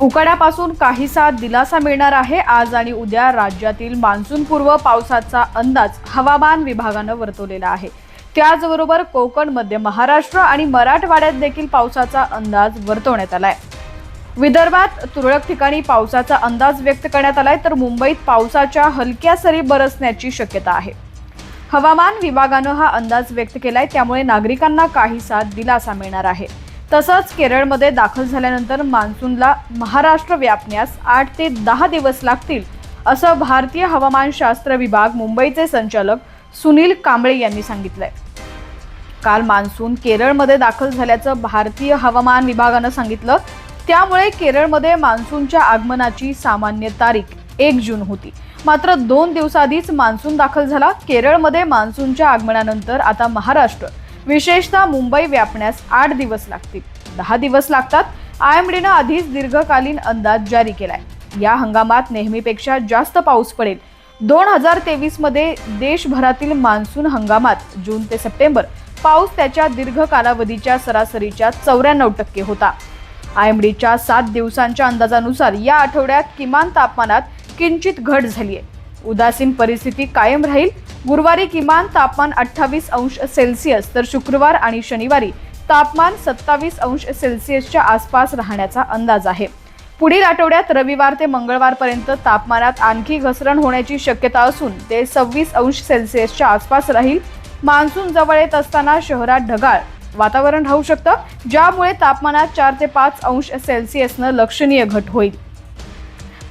उकाड्यापासून काहीसा दिलासा मिळणार आहे. आज आणि उद्या राज्यातील मान्सूनपूर्व पावसाचा अंदाज हवामान विभागानं वर्तवलेला आहे. त्याचबरोबर कोकण मध्य महाराष्ट्र आणि मराठवाड्यात देखील पावसाचा अंदाज वर्तवण्यात आलाय. विदर्भात तुरळक ठिकाणी पावसाचा अंदाज व्यक्त करण्यात आलाय तर मुंबईत पावसाच्या हलक्या सरी बरसण्याची शक्यता आहे. हवामान विभागानं हा अंदाज व्यक्त केलाय त्यामुळे नागरिकांना काहीसा दिलासा मिळणार आहे. तसंच केरळमध्ये दाखल झाल्यानंतर मान्सूनला महाराष्ट्र व्यापण्यास आठ ते दहा दिवस लागतील असं भारतीय हवामानशास्त्र विभाग मुंबईचे संचालक सुनील कांबळे यांनी सांगितलंय. काल मान्सून केरळमध्ये दाखल झाल्याचं भारतीय हवामान विभागानं सांगितलं. त्यामुळे केरळमध्ये मान्सूनच्या आगमनाची सामान्य तारीख एक जून होती. मात्र दोन दिवसाआधीच मान्सून दाखल झाला. केरळमध्ये मान्सूनच्या आगमनानंतर आता महाराष्ट्र विशेषतः मुंबई व्यापण्यास आठ दिवस लागतील. दहा दिवस लागतात. आय एम डीनं आधीच दीर्घकालीन अंदाज जारी केलाय. या हंगामात नेहमीपेक्षा जास्त पाऊस पडेल. दोन हजार तेवीसमध्ये देशभरातील मान्सून हंगामात जून ते सप्टेंबर पाऊस त्याच्या दीर्घ कालावधीच्या सरासरीच्या चौऱ्याण्णव टक्के होता. आय एम डीच्या सात दिवसांच्या अंदाजानुसार या आठवड्यात किमान तापमानात किंचित घट झाली आहे उदासीन परिस्थिती कायम राहील. गुरुवारी किमान तापमान अठ्ठावीस अंश सेल्सिअस तर शुक्रवार आणि शनिवारी तापमान सत्तावीस अंश सेल्सिअसच्या आसपास राहण्याचा अंदाज आहे. पुढील आठवड्यात रविवार ते मंगळवारपर्यंत तापमानात आणखी घसरण होण्याची शक्यता असून ते सव्वीस अंश सेल्सिअसच्या आसपास राहील. मान्सून जवळ येत असताना शहरात ढगाळ वातावरण राहू शकतं ज्यामुळे तापमानात चार ते पाच अंश सेल्सिअसनं लक्षणीय घट होईल.